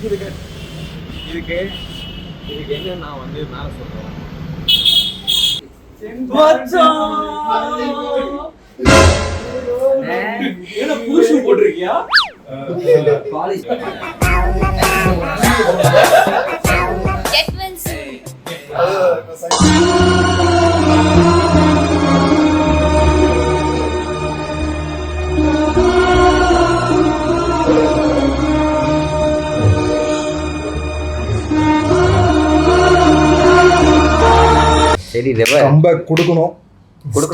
இதுக்கு இதுக்கு இதுக்கு என்ன நான் வந்து மேல சொல்றேன்? என்ன புதுசு போட்டிருக்கியா? பாலிஷ். சரி கம்பேக் கொடுக்கணும்.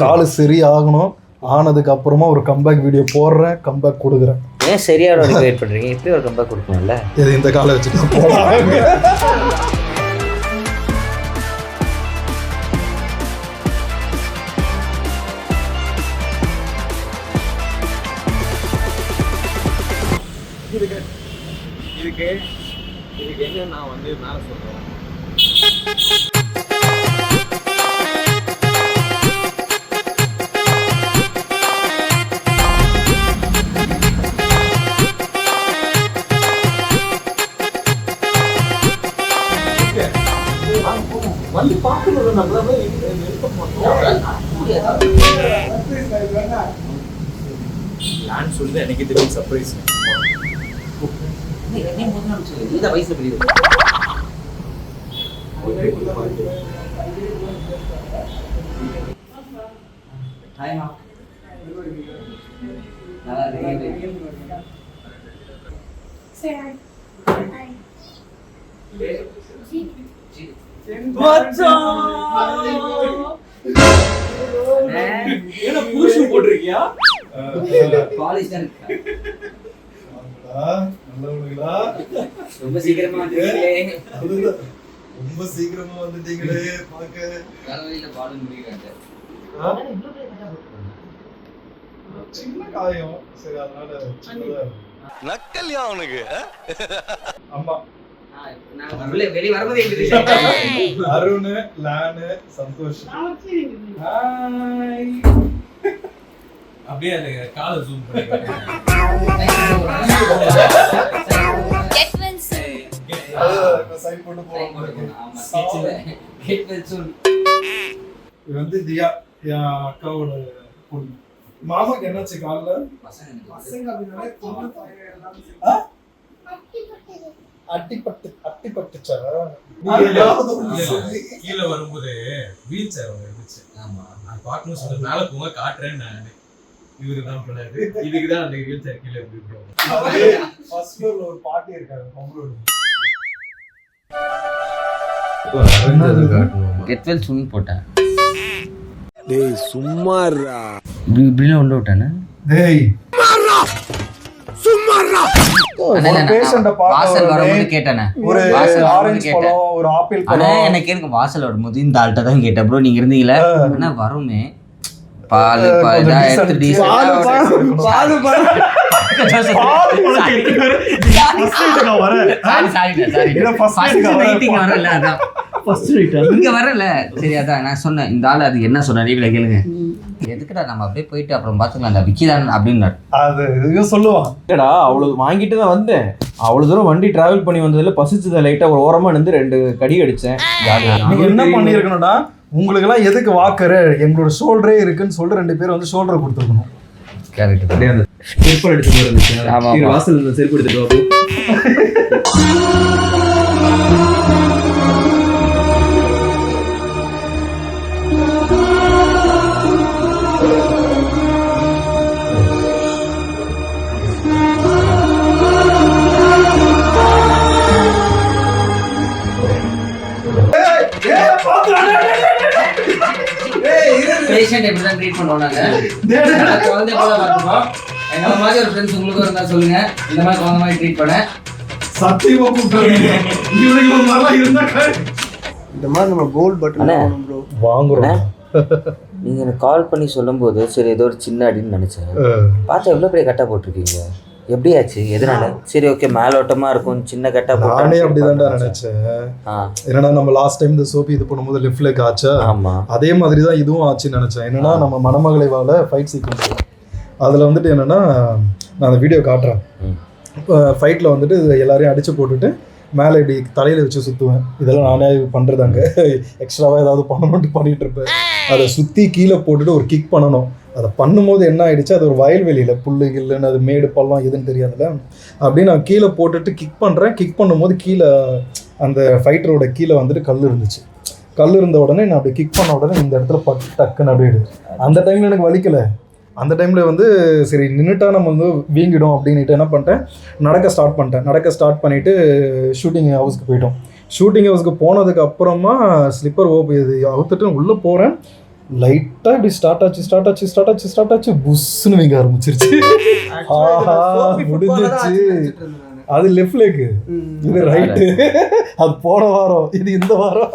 காலு சரி ஆகணும் ஆனதுக்கு அப்புறமா ஒரு கம்பேக் வீடியோ போடுறேன் கம்பேக் கொடுக்குறேன். ஏன் சரியான ஒரு வெயிட் பண்றீங்க? இப்படி ஒரு கம்பேக் கொடுக்கணும்ல? இது இந்த காலை வச்சுட்டு போலாம் இதுக்கு இதுக்கு இதுக்கு என்ன நான் வந்து மேல சொல்றேன் வந்து பார்க்கணும் நம்மள நான் சொல்லுது எனக்கு தெரியும் சர்ப்ரைஸ் இந்த வயசுல பெரிய நல்லா இருக்கு என்ன போட்டிருக்கியா தான் ரொம்ப சீக்கிரமா ரொம்ப சீக்கிரமா வந்துட்டீங்களே பார்க்க தலைவலியில பாலும் முடிக்கிறாங்க சின்ன காயம். சரி அதனால. நக்கல்யா அவனுக்கு ஆமா. அருண் லானு சந்தோஷ். ஹாய் அப்படியே அந்த காலை ஜூம் இது வந்து தியா என் அக்காவோட பொண்ணு. மாமாக்கு என்னாச்சு காலில்? அட்டிப்பட்டு சொல்லி. கீழே வரும்போது வீல் சேர் ஒன்று இருந்துச்சு. நான் பார்க்கணும் சொல்ல மேல போங்க காட்டுறேன் நான். இவரு தான் பண்ணாரு இதுக்கு தான் அந்த வீல் சேர் கீழே first floorல ஒரு பாட்டி இருக்காங்க பொங்கலோட கெட் வெல் சூன் போட்டேன். டேய் சும்மாறா இப்படி இப்படிலாம் உண்டு விட்டானே? டேய். பேஷண்ட வாசல் வரும்போது கேட்டானே ஒரு ஆரஞ்சு கேட்டேன். பழம் ஒரு ஆப்பிள் ஆனா பழம். எனக்கு எனக்கு வாசல் வரும்போது இந்த ஆள்கிட்ட தான் கேட்டேன் ப்ரோ நீங்க இருந்தீங்களா ஆனா வருமே. பால் இதா. எடுத்து பால் இங்க. வரல? இங்க சரி அதான் நான் சொன்னேன். இந்த ஆள் அது என்ன சொன்னார்? கேளுங்க. எதுக்குடா நம்ம அப்படியே போயிட்டு அப்புறம் பாத்துக்கலாம் விக்கிதான் அப்படின்னாரு. அது இவன் சொல்லுவான். இல்லடா அவ்வளவு வாங்கிட்டு தான் வந்தேன். அவ்வளவு தூரம் வண்டி டிராவல் பண்ணி வந்ததுல பசிச்சத லைட்டா ஒரு ஓரமா நின்று ரெண்டு கடி அடிச்சேன். நீங்க என்ன பண்ணிருக்கணும்னா உங்களுக்கு எல்லாம் எதுக்கு வாக்கரு எங்களோட ஷோல்டரே இருக்குன்னு சொல்லிட்டு ரெண்டு பேரும் வந்து ஷோல்டரை கொடுத்துருக்கணும். கரெக்ட் அப்படியே அந்த செருப்பு எடுத்து இருந்துச்சு ஆமா, இரு, ஆமா. வாசல் செருப்பு எடுத்துட்டு பேஷண்ட் எப்படி தான் ட்ரீட் பண்ணுவோம் நாங்க நல்லா குழந்தை போல பார்த்துப்போம் எங்களை மாதிரி ஒரு ஃப்ரெண்ட்ஸ் உங்களுக்கும் இருந்தா சொல்லுங்க. இந்த மாதிரி குழந்தை மாதிரி ட்ரீட் பண்ண. சத்தியமா கூப்பிட்டு இவனுக்கு மாதிரிலாம் இருந்தா இந்த மாதிரி நம்ம கோல்ட் பட்டன் வாங்குறோம். நீங்க எனக்கு கால் பண்ணி சொல்லும்போது சரி ஏதோ ஒரு சின்ன அடின்னு நினைச்சேன். பார்த்தா எவ்வளோ பெரிய கட்டா போட்டிருக்கீங்க? எப்படி ஆச்சு எதனால சரி ஓகே மேலோட்டமா இருக்கும் சின்ன கட்டா நானே அப்படிதான்டா நினைச்சேன். என்னன்னா நம்ம லாஸ்ட் டைம் இந்த சோப்பு இது பண்ணும்போது லெஃப்ட் லெக் ஆச்சா? ஆமா. அதே மாதிரி தான் இதுவும் ஆச்சுன்னு நினைச்சேன். என்னன்னா நம்ம மணமகளை வாழ ஃபைட் சீக்வன்ஸ் அதுல வந்துட்டு என்னன்னா நான் அந்த வீடியோ காட்டுறேன். ஃபைட்டில் வந்துட்டு எல்லாரையும் அடிச்சு போட்டுட்டு மேலே இப்படி தலையில் வச்சு சுற்றுவேன் இதெல்லாம் நானே பண்ணுறதாங்க எக்ஸ்ட்ராவாக ஏதாவது பண்ணணும்ட்டு பண்ணிட்டு இருப்பேன். அதை சுற்றி கீழே போட்டுட்டு ஒரு கிக் பண்ணணும். அதை பண்ணும்போது என்ன ஆயிடுச்சு? அது ஒரு வயல்வெளியில் புல்லு கில்லுன்னு அது மேடு பள்ளம் எதுன்னு தெரியாதுல்ல? அப்படியே நான் கீழே போட்டுட்டு கிக் பண்ணுறேன் கிக் பண்ணும்போது கீழே அந்த ஃபைட்டரோட கீழே வந்துட்டு கல் இருந்துச்சு. கல் இருந்த உடனே நான் அப்படி கிக் பண்ண உடனே இந்த இடத்துல பட்டு டக்குன்னு அப்படியே அந்த டைமில் எனக்கு வலிக்கலை. அந்த டைமில் வந்து சரி நின்றுட்டா நம்ம வந்து வீங்கிடும் அப்படின்னுட்டு என்ன பண்ணிட்டேன்? நடக்க ஸ்டார்ட் பண்ணிட்டேன். நடக்க ஸ்டார்ட் பண்ணிவிட்டு ஷூட்டிங் ஹவுஸ்க்கு போயிட்டோம். ஷூட்டிங் ஹவுஸ்க்கு போனதுக்கு அப்புறமா ஸ்லிப்பர் ஓப் இது அவுத்துட்டு உள்ளே போகிறேன் லைட்டாக இப்படி ஸ்டார்ட் ஆச்சு ஸ்டார்ட் ஆச்சு ஸ்டார்ட் ஆச்சு ஸ்டார்ட் ஆச்சு. புஷ்ஷுன்னு வீங்க ஆரம்பிச்சிருச்சு. ஆஹா முடிஞ்சிச்சு அது லெஃப்ட் லேக்கு இது ரைட்டு அது போன வாரம். இது இந்த வாரம்.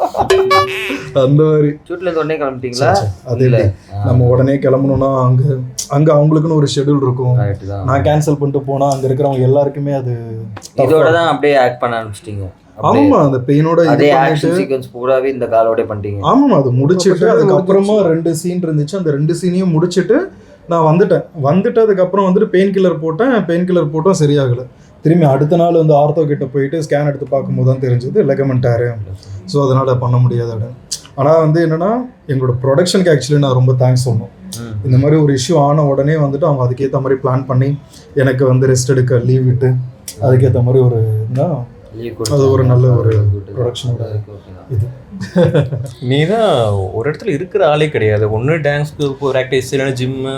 அந்த மாதிரி. இருந்து உடனே கிளம்பிட்டீங்களா. அது எப்படி? நம்ம உடனே கிளம்பணும்னா அங்க அங்க அவங்களுக்குன்னு ஒரு ஷெட்யூல் இருக்கும். நான் கேன்சல் பண்ணிட்டு போனா அங்க இருக்கிறவங்க எல்லாருக்குமே அது இதோட தான் அப்படியே ஆக்ட் பண்ண ஆரம்பிச்சிட்டீங்க. ஆமாமா அந்த பெயினோட இது அதே ஆக்ஷன் சீக்வன்ஸ் பூராவே இந்த காலோட பண்ணிட்டீங்க. ஆமாமா அது முடிச்சிட்டு அதுக்கப்புறமா ரெண்டு சீன் இருந்துச்சு. அந்த ரெண்டு சீனையும் முடிச்சிட்டு நான் வந்துட்டேன். வந்துட்டு அதுக்கப்புறம் வந்துட்டு பெயின் கில்லர் போட்டேன். பெயின் கில்லர் போட்டும் சரியாகல. திரும்பி அடுத்த நாள் வந்து ஆர்த்தோ கிட்ட போயிட்டு ஸ்கேன் எடுத்து பார்க்கும்போது தான் தெரிஞ்சது லெகமெண்டாரு ஸோ அதனால பண்ண முடியாது அப்படின்னு ஆனால் வந்து என்னன்னா எங்களோட ப்ரொடக்ஷனுக்கு ஆக்சுவலி நான் ரொம்ப தேங்க்ஸ் சொல்லணும். ம். இந்த மாதிரி ஒரு இஷ்யூ ஆன உடனே வந்துட்டு அவங்க அதுக்கேற்ற மாதிரி பிளான் பண்ணி எனக்கு வந்து ரெஸ்ட் எடுக்க லீவ் விட்டு அதுக்கேற்ற மாதிரி ஒரு Leave அது ஒரு நல்ல ஒரு. ப்ரொடக்ஷனோட. இது நீ தான். ஒரு இடத்துல இருக்கிற ஆளே கிடையாது. ஒன்று டான்ஸ்க்கு ப்ராக்டிஸ் இல்லைன்னா ஜிம்மு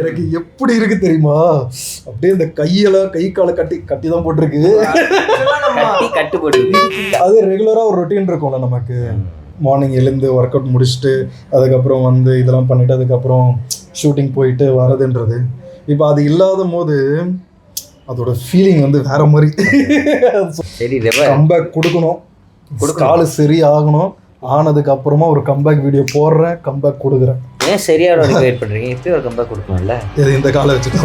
எனக்கு- எப்படி இருக்கு தெரியுமா? அப்படியே இந்த கையெல்லாம் கை காலை கட்டி கட்டி தான் போட்டிருக்கு கட்டி போட்டு அது ரெகுலரா ஒரு ரொட்டீன் இருக்கும்ல நமக்கு. மார்னிங் எழுந்து ஒர்க் அவுட் முடிச்சுட்டு அதுக்கப்புறம் வந்து இதெல்லாம் பண்ணிட்டு அதுக்கப்புறம் ஷூட்டிங் போயிட்டு வரதுன்றது இப்போ அது இல்லாத போது அதோட ஃபீலிங் வந்து வேற மாதிரி. சரி கம்பேக் கொடுக்கணும். காலு சரி ஆகணும் ஆனதுக்கு அப்புறமா ஒரு கம்பேக் வீடியோ போடுறேன் கம்பேக் கொடுக்குறேன். ஏன் சரியா வெயிட் பண்றீங்க? இப்பயே ஒரு கம்பேக் கொடுக்கணும்ல? இது இந்த காலை வச்சுட்டு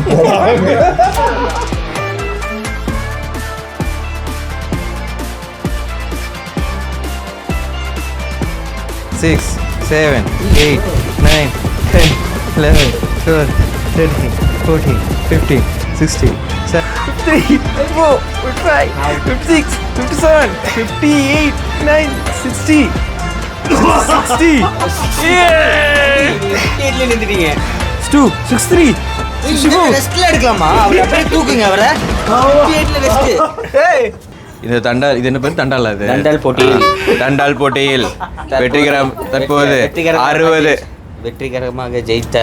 six seven eight nine ten eleven twelve thirteen fourteen fifteen sixteen three four fifty five fifty six fifty seven fifty eight nine sixty sixty நின்றுட்டீங்க two six three ரெஸ்ட்ல எடுக்கலாமா? அவரை அப்படியே தூக்குங்க அவரை. ரெஸ்ட் இந்த தண்டால் இது என்ன பேர்? தண்டால் அது. தண்டால் போட்டியில். தண்டால் போட்டியில். வெற்றிகரம் தற்போது அறுபது. வெற்றிகரமாக ஜெயித்த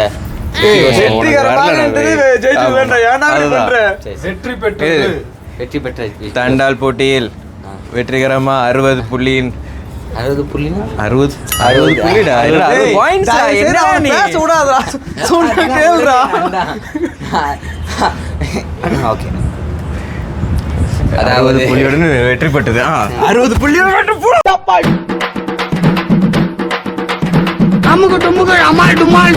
வெற்றி பெற்றது. வெற்றி பெற்ற தண்டால் போட்டியில் வெற்றிகரமா அறுபது புள்ளியின் அறுபது அறுபது அறுபது புள்ளிடா? ஓகே. அறுபது புள்ளியுடன் வெற்றி பெற்றது. அறுபது புள்ளியுடன் டுமுகள் அமால் டுமால்.